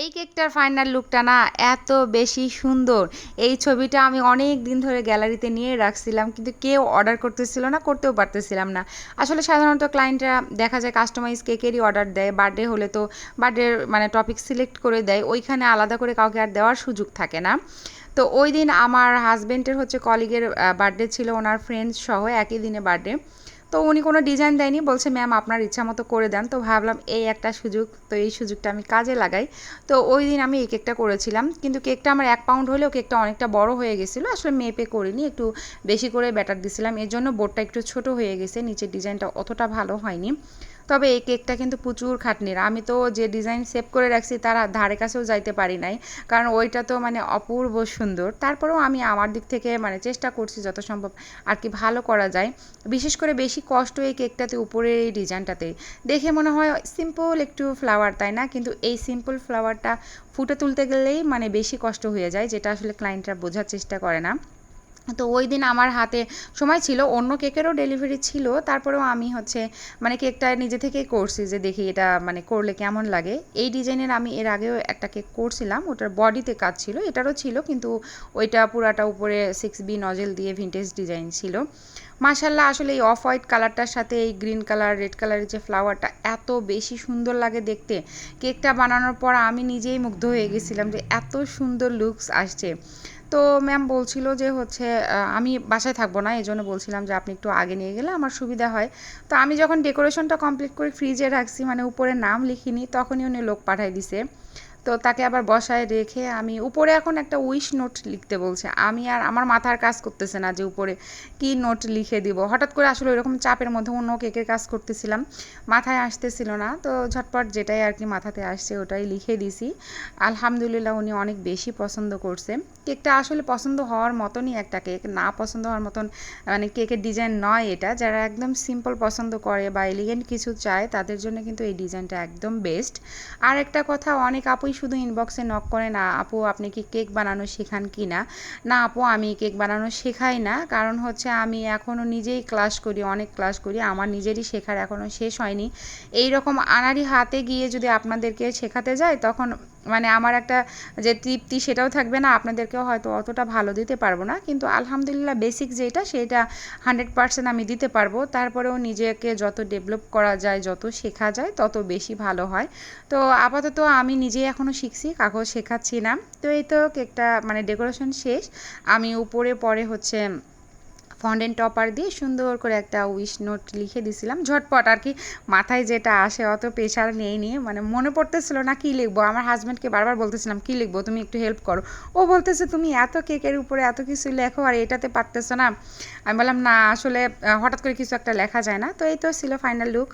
এই কেকটার ফাইনাল লুকটা না এত বেশি সুন্দর। এই ছবিটা আমি অনেক দিন ধরে গ্যালারিতে নিয়ে রাখছিলাম, কিন্তু কেউ অর্ডার করতেছিল না, করতেও পারতেছিলাম না। আসলে সাধারণত ক্লায়েন্টরা দেখা যায় কাস্টমাইজ কেকেরই অর্ডার দেয় বার্থডে হলে তো বার্থডের মানে টপিক সিলেক্ট করে দেয়, ওইখানে আলাদা করে কাউকে আর দেওয়ার সুযোগ থাকে না। তো ওই দিন আমার হাজব্যান্ডের হচ্ছে কলিগের বার্থডে ছিল, ওনার ফ্রেন্ডস সহ একই দিনে বার্থডে তো উনি কোনো ডিজাইন দেয়নি, বলছে ম্যাম আপনার ইচ্ছা মতো করে দেন। তো ভাবলাম, এই একটা সুযোগ। তো এই সুযোগটা আমি কাজে লাগাই। তো ওই দিন আমি এই কেকটা করেছিলাম। কিন্তু কেকটা আমার এক পাউন্ড হলেও কেকটা অনেকটা বড় হয়ে গেছিল। আসলে মেপে করিনি, একটু বেশি করে ব্যাটার দিছিলাম। এর জন্য বোর্ডটা একটু ছোট হয়ে গেছে, নিচের ডিজাইনটা অতটা ভালো হয়নি। তবে এই কেকটা কিন্তু প্রচুর খাটনির। আমি তো যে ডিজাইন সেভ করে রাখছি তার ধারে কাছেও যাইতে পারি নাই। কারণ ওইটা তো মানে অপূর্ব সুন্দর। তারপরেও আমি আমার দিক থেকে মানে চেষ্টা করছি যত সম্ভব আর কি ভালো করা যায়। বিশেষ করে বেশি কষ্ট এই কেকটাতে উপরের এই ডিজাইনটাতে। দেখে মনে হয় সিম্পল একটু ফ্লাওয়ার তাই না? কিন্তু এই সিম্পল ফ্লাওয়ারটা ফুটে তুলতে গেলেই মানে বেশি কষ্ট হয়ে যায়, যেটা আসলে ক্লায়েন্টরা বোঝার চেষ্টা করে না। তো ওই দিন আমার হাতে সময় ছিল। অন্য কেকেরও ডেলিভারি ছিল। তারপরেও আমি হচ্ছে মানে কেকটা নিজে থেকেই করছি যে দেখি এটা মানে করলে কেমন লাগে। এই ডিজাইনের আমি এর আগেও একটা কেক করছিলাম। ওটার বডিতে কাজ ছিল, এটারও ছিল, কিন্তু ওইটা পুরাটা উপরে সিক্স বি নজেল দিয়ে ভিন্টেজ ডিজাইন ছিল। মাসাল্লাহ আসলে এই অফ হোয়াইট কালারটার সাথে এই গ্রিন কালার রেড কালারের যে ফ্লাওয়ারটা এত বেশি সুন্দর লাগে দেখতে। কেকটা বানানোর পর আমি নিজেই মুগ্ধ হয়ে গেছিলাম যে এত সুন্দর লুকস আসছে। তো ম্যাম বলছিল যে হচ্ছে আমি বাসায় থাকব না এই জন্য বলছিলাম যে আপনি একটু আগে নিয়ে গেলে আমার সুবিধা হয়। তো আমি যখন ডেকোরেশনটা কমপ্লিট করে ফ্রিজে রাখছি মানে উপরে নাম লিখিনি, তখনই উনি লোক পাঠাই দিছে। তো তাকে আবার বসায় রেখে আমি, উপরে এখন একটা উইশ নোট লিখতে বলছে। আমি আর আমার মাথার কাজ করতেছে না যে উপরে কি নোট লিখে দিব। হঠাৎ করে আসলে ওইরকম চাপের মধ্যে অন্য কেকের কাজ করতেছিলাম। মাথায় আসতেছিল না, তো ঝটপট যেটাই আর কি মাথাতে আসছে ওটাই লিখে দিছি। আলহামদুলিল্লাহ উনি অনেক বেশি পছন্দ করছে। কেকটা আসলে পছন্দ হওয়ার মতনই একটা কেক, না পছন্দ হওয়ার মতন মানে কেকের ডিজাইন নয় এটা। যারা একদম সিম্পল পছন্দ করে বা এলিগেন্ট কিছু চায় তাদের জন্য কিন্তু এই ডিজাইনটা একদম বেস্ট আর একটা কথা, অনেক আপুই শুধু ইনবক্সে নক করে না আপু, আপনি কি কেক বানানো শেখান কি না? না, আপু, আমি কেক বানানো শেখাই না। কারণ হচ্ছে আমি এখনও নিজেই ক্লাস করি, অনেক ক্লাস করি। আমার নিজেরই শেখার এখনও শেষ হয়নি। এই রকম আনারি হাতে গিয়ে যদি আপনাদেরকে শেখাতে যায়, তখন মানে আমার একটা যে তৃপ্তি সেটাও থাকবে না, আপনাদেরকেও হয়তো অতটা ভালো দিতে পারব না। কিন্তু আলহামদুলিল্লাহ বেসিক যেটা, সেটা হান্ড্রেড পার্সেন্ট আমি দিতে পারব। তারপরেও নিজেকে যত ডেভেলপ করা যায়, যত শেখা যায়, তত বেশি ভালো হয়। তো আপাতত আমি নিজেই এখনও শিখছি, কাগজ শেখাচ্ছি না। তো এই তো কেকটা মানে ডেকোরেশন শেষ। আমি উপরে, পরে হচ্ছে ফন্ডেন্ট টপার দিয়ে সুন্দর করে একটা উইশ নোট লিখে দিছিলাম। ঝটপট আর কি মাথায় যেটা আসে অত প্রেশার নেই নিয়ে মানে মনে পড়তেছিল না কি লিখব। আমার হাজব্যান্ডকে বারবার বলতেছিলাম, কি লিখব? তুমি একটু হেল্প করো। ও বলতেছে, তুমি এত কেকের উপরে এত কিছু লেখো আর এটাতে পারতেছো না। আমি বললাম, না, আসলে হঠাৎ করে কিছু একটা লেখা যায় না। তো এই তো ছিল ফাইনাল লুক